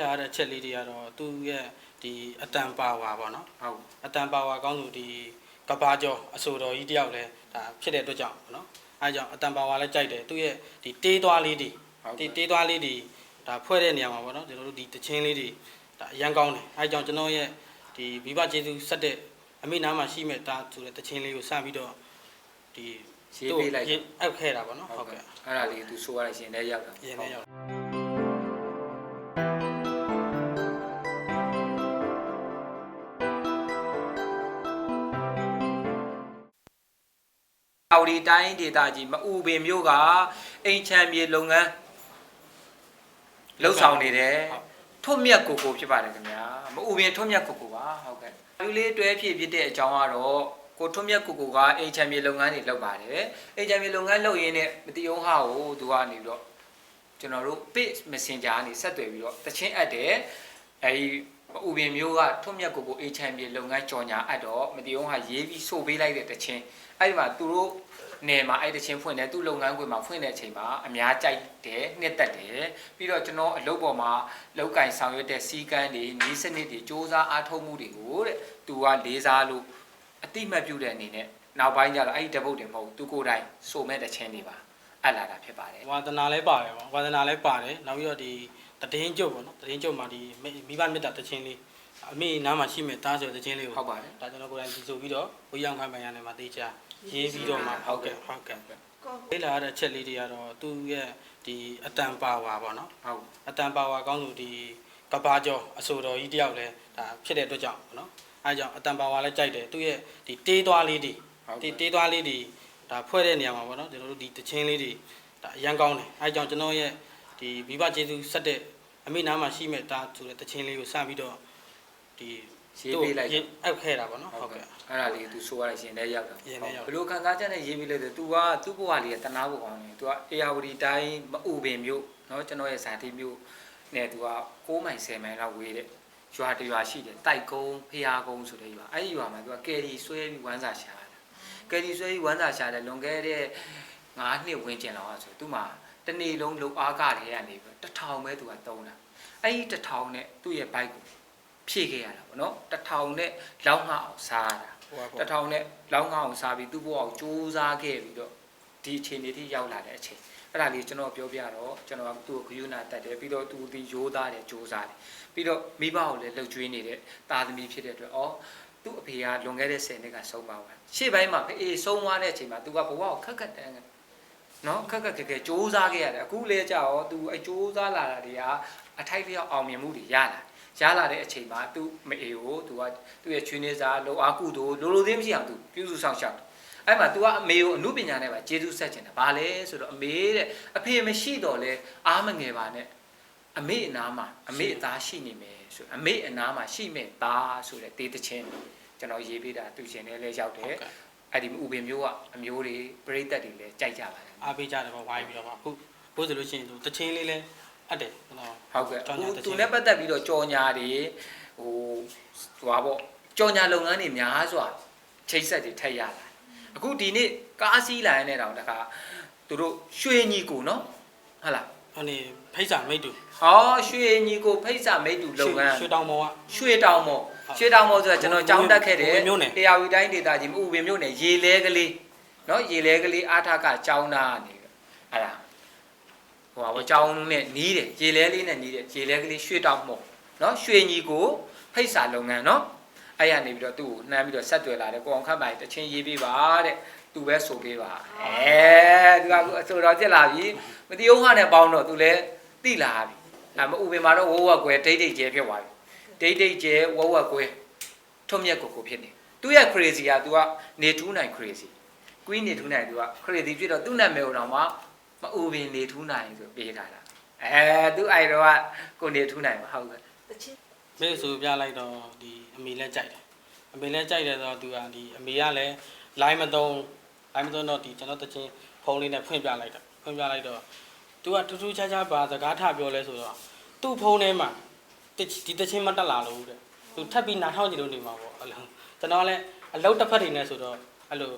လာရတဲ့အချက်လေးတွေကတော့သူ့ရဲ့ဒီအတန်ပါဝါပေါ့နော်ဟုတ်အတန်ပါဝါကောင်းသူဒီကဘာကျော်အဆိုတော်ကြီးတယောက်လဲဒါဖြစ်တဲ့အတွက်ကြောင့်ပေါ့နော်အဲဒါကြောင့်အတန်ပါဝါလည်းကြိုက်တယ်သူ့ရဲ့ဒီတေးသွားလေးတွေဟုတ်ဒီကဲ့တေးသွားလေးတွေဒါဖွဲ့တဲ့နေရာမှာပေါ့နော်ကျွန်တော်တို့ဒီတချင်းလေးတွေဒါအရန်ကောင်းတယ်အဲဒါကြောင့်ကျွန်တော်ရဲ့ဒီမိဘကျေးဇူးဆက်တဲ့အမိနားမှာရှိမဲ့ဒါဆိုတဲ့တချင်းလေးကိုစပြီးတော့ဒီရေးပေးလိုက်ရေးအပ်ခဲ့တာပေါ့နော်ဟုဟုတ်တ်ကဲ့ကဲ့အဲ့ဒါလေးသူဆိုရတဲ့ရှင်ထဲရောက်တာရင်းနေရောက် အော်ဒီတိုင်းဒေတာကြီးမအူပင်မျိုးကအိမ်ချမ်းမြေလုပ်ငန်းလှုပ်ဆောင်နေတယ်ဟုတ်ထွတ်မြတ်ကိုကိုဖြစ်ပါတယ်ခင်ဗျာမအူပင်ထွတ်မြတ်ကိုကိုပါဟုတ်ကဲ့လူလေးတွဲဖြစ်ဖြစ်တဲ့အကြောင်းကတော့ကိုထွတ်မြတ်ကိုကိုကအိမ်ချမ်းမြေလုပ်ငန်းတွေလုပ်ပါတယ်အိမ်ချမ်းမြေလုပ်ငန်းလုပ်ရင်းနဲ့မတိအောင်ဟာကိုသူကနေပြီးတော့ကျွန်တော်တို့ page messenger ကနေဆက်သွယ်ပြီးတော့တချင်းအပ်တယ်အဲဒီမအူပင်မျိုးကထွတ်မြတ်ကိုကိုအိမ်ချမ်းမြေလုပ်ငန်းကြော်ညာအပ်တော့မတိအောင်ဟာရေးပြီးဆိုပေးလိုက်တဲ့တချင်းအဲ့ဒီမှာသူတို့ နယ်မှာအဲ့တချင်းဖွင့်တယ်သူ့လုပ်ငန်းခွင်မှာဖွင့်တဲ့အချိန်မှာအများကြိုက်တယ်နှစ်သက်တယ်ပြီးတော့ကျွန်တော်အလုပ်ပေါ်မှာလောက်ကင်ဆောင်ရွက်တဲ့စီကန်းတွေနီးစနစ်တွေစ조사အားထုတ်မှုတွေကိုတဲ့သူကလေးစားလို့အတိမတ်ပြုတဲ့အနေနဲ့နောက်ပိုင်းကျတော့အဲ့ဒီတပုတ်တွေမဟုတ်ဘူးသူကိုယ်တိုင်စုံမဲ့တချင်းတွေပါအပ်လာတာဖြစ်ပါတယ်ဝါသနာလည်းပါတယ်ပေါ့ဝါသနာလည်းပါတယ်နောက်ပြီးတော့ဒီတည်င်းကျုပ်ပေါ့နော်တည်င်းကျုပ်မှာဒီမိမိဘမေတ္တာတခြင်းလေးအမေနားမှာရှိမဲ့တားဆိုတဲ့တခြင်းလေးကိုဟုတ်ပါတယ်ဒါကျွန်တော်ကိုယ်တိုင်ဒီဆိုပြီးတော့ဝေးရောင်ခိုင်းပိုင်ရနေမှာတေးချာ ရေးပြီးတော့မှဟုတ်ကဲ့ဟုတ်ကဲ့လေးလာရတဲ့အချက်လေးတွေကတော့သူ့ရဲ့ဒီအတန်ပါဝါပေါ့နော်ဟုတ်အတန်ပါဝါကောင်းသူဒီကဘာကျော်အဆိုတော်ကြီးတယောက်လဲဒါဖြစ်တဲ့အတွက်ကြောင့်ပေါ့နော်အဲဒါကြောင့်အတန်ပါဝါလည်းကြိုက်တယ်သူ့ရဲ့ဒီတေးသွားလေးတွေဟုတ်ဒီကဲ့တေးသွားလေးတွေဒါဖွဲ့တဲ့နေရာမှာပေါ့နော်ကျွန်တော်တို့ဒီတချင်းလေးတွေဒါအရန်ကောင်းတယ်အဲဒါကြောင့်ကျွန်တော်ရဲ့ဒီမိဘကျေးဇူးဆက်တဲ့အမိနားမှာရှိမဲ့ဒါဆိုတဲ့တချင်းလေးကိုစပြီးတော့ဒီ ရေးပေးလိုက်ရေးအပ်ခဲ့တာပေါ့နော်ဟုတ်ကဲ့အဲ့ဒါလေးသူဆိုရတယ်ရှင်လည်းရောက်တာဘလို့ခံစားချက်နဲ့ရေးပေးလိုက်တယ်သူကသူ့ဘဝလေးကတနာဖို့ကောင်းတယ်သူကအေယာဝတီတိုင်းမအူပင်မြို့နော်ကျွန်တော်ရဲ့ဇာတိမြို့နဲ့သူက6မိုင်10မိုင်လောက်ဝေးတဲ့ရွာတရွာရှိတယ်တိုက်ကုန်းဖျားကုန်းဆိုတဲ့ရွာအဲ့ဒီရွာမှာသူကကယ်ရီဆွဲပြီးဝမ်းစာရှာတာကယ်ရီဆွဲပြီးဝမ်းစာရှာတယ်လွန်ခဲ့တဲ့9နှစ်ဝန်းကျင်လောက်ဆိုသူ့မှာတနေ့လုံးလှုပ်အားကတွေကနေပြီး1000ပဲသူကတုံးတာအဲ့ဒီ1000နဲ့သူ့ရဲ့ bike ကို ဖြည့်ခဲ့ရတာပေါ့နော်တစ်ထောင်နဲ့လောက်ငှအောင်စားရတာဟိုပါတပေါ့ထောင်နဲ့လောက်ငါအောင်စားပြီးသူ့ဘဝကိုစူးစမ်းခဲ့ပြီးတော့ဒီအချိန်လေးထိရောက်လာတဲ့အချိန်အဲ့ဒါလေးကျွန်တော်ပြောပြတော့ကျွန်တော်ကသူ့ကိုဂယုဏတက်တယ်ပြီးတော့သူဒီရိုးသားတယ်စူးစမ်းတယ်ပြီးတော့မိဘကိုလည်းလှုပ်ကြွေးနေတဲ့တာသမီဖြစ်တဲ့အတွက်ဩသူ့အဖေကလွန်ခဲ့တဲ့10နှစ်ကဆုံးပါသွားရှေ့ပိုင်းမှာအေးဆုံးသွားတဲ့အချိန်မှာသူကဘဝကိုခက်ခက်တန်းတယ်နော်ခက်ခက်ခက်ခက်စူးစမ်းခဲ့ရတယ်အခုလဲကြာရောသူအစူးစမ်းလာတာတွေကအထိုက်လျောက်အောင်မြင်မှုတွေရလာ ရလာတဲ့အချိန်မှာသူ့မအေကိုသူကသူ့ရဲ့ချွေးနေစားလောအားကုသိုလ်လိုလိုသေးမရှိအောင်သူပြုစုဆောင်ရှောက်တယ်အဲ့မှာ तू ကအမေကိုအမှုပညာနဲ့ပါကျေးဇူးဆက်ချင်တာဘာလဲဆိုတော့အမေတဲ့အဖေမရှိတော့လဲအားမငယ်ပါနဲ့အမေအနာမှာအမေအသားရှိနေမယ်ဆိုအမေအနာမှာရှိမဲ့သားဆိုတဲ့တေးတချင်းကျွန်တော်ရေးပေးတာသူရှင်နဲ့လဲရောက်တယ်အဲ့ဒီဥပင်မျိုးကအမျိုးတွေပြိသက်တွေလဲကြိုက်ကြပါတယ်အားပေးကြတယ်ပေါ့ဝိုင်းပြီးတော့ပေါ့ဟုတ်ဘို့ဆိုလို့ရှိရင်သူတချင်းလေးလဲ အပ်တယ်ကျွန်တော်ဟုတ်ကဲ့ကြော်ညာဟိုတစ်ချက်သူနဲ့ပတ်သက်ပြီးတော့ကြော်ညာတွေဟိုဟိုပါပေါ့ကြော်ညာလုပ်ငန်းတွေများစွာချိတ်ဆက်တွေထက်ရလာအခုဒီနေ့ကားစီးလာရတဲ့တောင်တခါသူတို့ရွှေညီကိုနော်ဟုတ်လားဟိုနေဖိတ်စာမိတ်တူဟောရွှေညီကိုဖိတ်စာမိတ်တူလုပ်ငန်းရွှေတောင်ပေါ်ကရွှေတောင်မော်ဟုတ်ရွှေတောင်မော်ဆိုတာကျွန်တော်ကြောင်းတက်ခဲ့တယ်ဥပဒေမျိုးနယ်အေယာဝီတိုင်းဒေသကြီးမဥပင်မျိုးနယ်ရေလဲကလေးနော်ရေလဲကလေးအားထကကြောင်းသားနေတယ်အဲ့ဒါ ဟိုပါဘောကြောင်းနဲ့နီးတယ်ရေလဲလေးနဲ့နီးတယ်ရေလဲကလေးရွှေတောင်မော်နော်ရွှေညီကိုဖိတ်စာလုပ်ငန်းနော်အဲ့ရနေပြီးတော့သူ့ကိုနှမ်းပြီးတော့ဆက်သွယ်လာတယ်ကိုအောင်ခန့်ပိုင်တချင်းရေးပေးပါတဲ့သူပဲဆိုပေးပါအဲသူကအခုအဆိုတော်ဖြစ်လာပြီမတိအောင်ဟာနဲ့ပေါင်းတော့သူလည်းတိလာပြီအဲမဥပင်မှာတော့ဝဝကွယ်ဒိတ်ဒိတ်ကျဲဖြစ်သွားပြီဒိတ်ဒိတ်ကျဲဝဝကွဲထုံမြက်ကိုကိုဖြစ်နေသူရဲ့ crazy က तू ကနေထူးနိုင် crazy queen နေထူးနိုင် तू က crazy ဖြစ်တော့သူ့နာမည်ကိုတော့မှ မအူပင်နေထူးနိုင်ဆိုပေးထားတာအဲသူ့အိုင်တော့ကကိုနေထူးနိုင်ပါဟုတ်ကဲ့မိတ်ဆိုပြလိုက်တော့ဒီအမေလည်းကြိုက်တယ်အမေလည်းကြိုက်တယ်ဆိုတော့သူကဒီအမေကလည်း line မသုံး line မသုံးတော့ဒီကျွန်တော်တချင်းဖုန်းလေးနဲ့ဖွင့်ပြလိုက်တာဖွင့်ပြလိုက်တော့သူကထူးထူးခြားခြားပါစကားထပြောလဲဆိုတော့သူ့ဖုန်းထဲမှာဒီတချင်းမတက်လာလို့တဲ့သူထပ်ပြီးနားထောင်ကြည့်လို့နေမှာပေါ့အဲ့လိုကျွန်တော်လည်းအလုတ်တစ်ဖက်တွေနဲ့ဆိုတော့အဲ့လို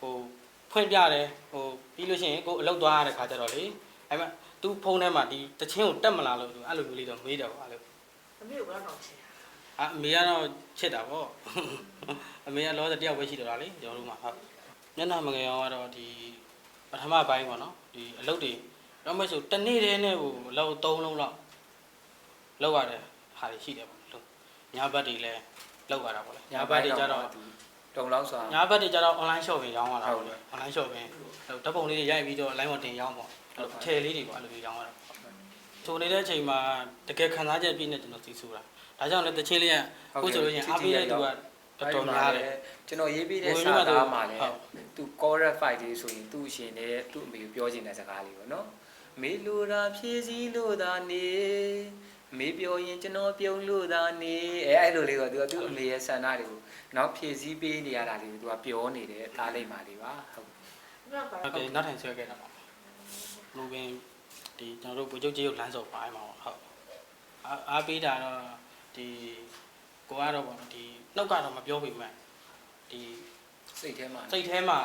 ဟိုဖွင့်ပြတယ်ဟို ပြီးလို့ရှိရင်ကိုအလုတ်သွားရတဲ့ခါကျတော့လေအဲ့မှာသူ့ဖုန်းထဲမှာဒီတချင်းကိုတက်မလာလို့သူအဲ့လိုမျိုးလေးတော့မေးတယ်ပေါ့အဲ့လိုအမေကိုဘယ်တော့ချင်အအမေကတော့ချစ်တာပေါ့အမေကလောဆယ်တယောက်ပဲရှိတော့တာလေကျွန်တော်တို့မှာဟုတ်မျက်နှာမငယ်အောင်ကတော့ဒီပထမပိုင်းပေါ့နော်ဒီအလုပ်တွေတော့မဆိုတနေ့တည်းနဲ့ဟိုအလုပ်၃လုံးလောက်လောက်ရတယ်ဟာတွေရှိတယ်ပေါ့လို့ညဘက်တွေလည်းလောက်ရတာပေါ့လေညဘက်တွေကျတော့ တုံလောက်စွာညဘက်တွေကျတော့ online shopping ရောင်းရတာဟုပေါ့တ်လေတယ် online shopping ဟိုဓာတ်ပုံလေးတွေရိုက်ပြီးတော့ line ပေါ်တင်ရောင်းပေါ့အဲ့လိုထည်လေးတွေပေါ့အဲ့လိုမျိုးရောင်းရတာဆိုနေတဲ့အချိန်မှာတကယ်ခံစားချက်ပြည့်နေကျွန်တော်စီဆိုတာဒါကြောင့်လည်းတချင်းလေးကအခုဆိုလို့ရှိရင်အားပေးတဲ့သူကတော်တော်များတယ်ကျွန်တော်ရေးပေးတဲ့ဝင်စာပြီးမှသူသားမှာလည်းဟုတ်သူ correct fight လေးဆိုရင်သူ့အရှင်နဲ့သူ့အမေကိုပြောချင်တဲ့စကားလေးပေါ့နော်မေလိုတာဖြည့်စည်းလို့သာနေ မေပြောရင်ကျွန်တော်ပြုံးလို့သာနေအဲအဲ့လိုလေးကသူကသူ့အမေရဲ့ဆန္ဒတွေကိုနောက်ဖြည့်စည်းပေးနေရတာလေးကိုသူကပြောနေတယ်သားလိုက်ပါလေးပါဟုတ်မြတ်ပါဟုတ်ကဲ့နောက်ထိုင်ဆွဲခဲ့တာပါလူပင်ဒီကျွန်တော်တို့ဗိုလ်ချုပ်ကြီးကိုလမ်းစော်ပိုင်းမှာပေါ့ဟုတ်အားအားပေးတာတော့ဒီကိုကတော့ပေါ့နော်ဒီနှုတ်ကတော့မပြောပေမဲ့ဒီစိတ်ထဲမှာစိတ်ထဲမှာ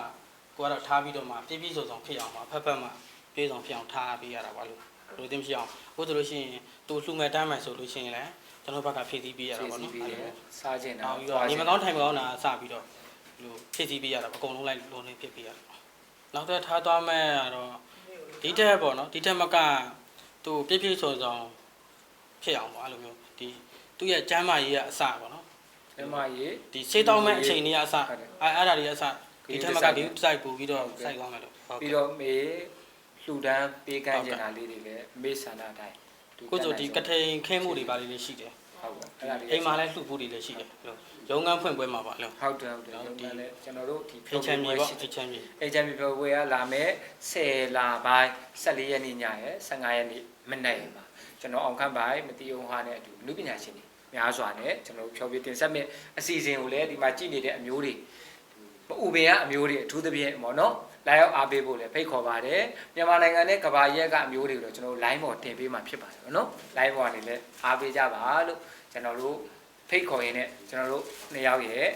ကိုကတော့ထားပြီးတော့မှပြည့်ပြည့်စုံစုံဖြစ်အောင်ပါဖက်ဖက်မှပြည့်စုံဖြစ်အောင်ထားပေးရတာပါလို့ လို့သိမရှိအောင်ဘို့ဆိုလို့ရှိရင်သူလှူမဲ့တမ်းမှဆိုလို့ရှိရင်လည်းကျွန်တော်ဘက်ကဖြည့်ဆည်းပေးရတာဖြည့်ပေါ့စည်းနော်ပေးအဲ့တယ်လိုစားခြင်းတာနောက်ပြီးတော့နေမကောင်းထိုင်မကောင်းတာစပြီးတော့လို့ဖြည့်ဆည်းပေးရတာပေါ့အကုန်လုံးလိုက်လုံးလေးဖြစ်ပေးရတာနောက်တော့ထားသွားမဲ့ကတော့ဒီတက်ပေါ့နော်ဒီတက်မကသူပြည့်ပြည့်စုံစုံဖြစ်အောင်ပေါ့အဲ့လိုမျိုးဒီသူ့ရဲ့ကျမ်းမာရေးကအစပေါ့နော်ဓမ္မရေးဒီစေးတောင်းမဲ့အချိန်တွေကအစဟုတ်တယ်အဲအဲ့ဒါတွေကအစဒီတက်မကဒီဒီတက်စိုက်ပို့ပြီးတော့ဟုတ်ကဲ့စိုက်သွားမယ်လို့ဟုတ်ပြီးကဲ့ တော့မေ လှူဒန်းပေးကမ်းကျင်တာလေးတွေလည်းမေဆန္ဒတိုင်းကိုဆိုဒီကထိန်ခင်းမှုတွေပါလေးလေးရှိတယ်ဟုတ်ပါအဲ့ဒါလေးအိမ်မှာလည်းလှူဖို့တွေလည်းရှိတယ်လို့ရုံငန်းဖွင့်ပွဲမှာပါလို့ဟုတ်တယ်ဟုတ်တယ်ရုံးကလည်းကျွန်တော်တို့ဒီဖိတ်ချမ်းမြေပေါ့ဖိတ်ချမ်းမြေအိမ်ချမ်းမြေပြောဝေးကလာမယ်10လပိုင်း14ရက်နေ့ညရယ်15ရက်နေ့မနေ့မှာကျွန်တော်အောင်ခန့်ပိုင်းမတီအောင်ဟာနဲ့အတူလူပညာရှင်တွေများစွာနဲ့ကျွန်တော်ဖြောပြတင်ဆက်မယ့်အစီအစဉ်ကိုလည်းဒီမှာကြည့်နေတဲ့အမျိုးတွေမဥပင်ကအမျိုးတွေအထူးသဖြင့်ပေါ့နော် လာရောက်အားပေးဖို့လည်းဖိတ်ခေါ်ပါတယ်မြန်မာနိုင်ငံနဲ့ကမ္ဘာရက်ကအမျိုးတွေကိုတော့ကျွန်တော် line ပေါ်တင်ပေးမှာဖြစ်ပါတယ်ပေါ့နော် line ပေါ်ကနေလည်းအားပေးကြပါလို့ကျွန်တော်တို့ဖိတ်ခေါ်ရင်းနဲ့ကျွန်တော်တို့နှစ်ယောက်ရဲ့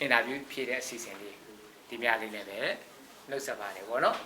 အင်တာဗျူးဖြည့်တဲ့အစီအစဉ်လေးဒီများလေးလည်းပဲနှုတ်ဆက်ပါတယ်ဗောနော်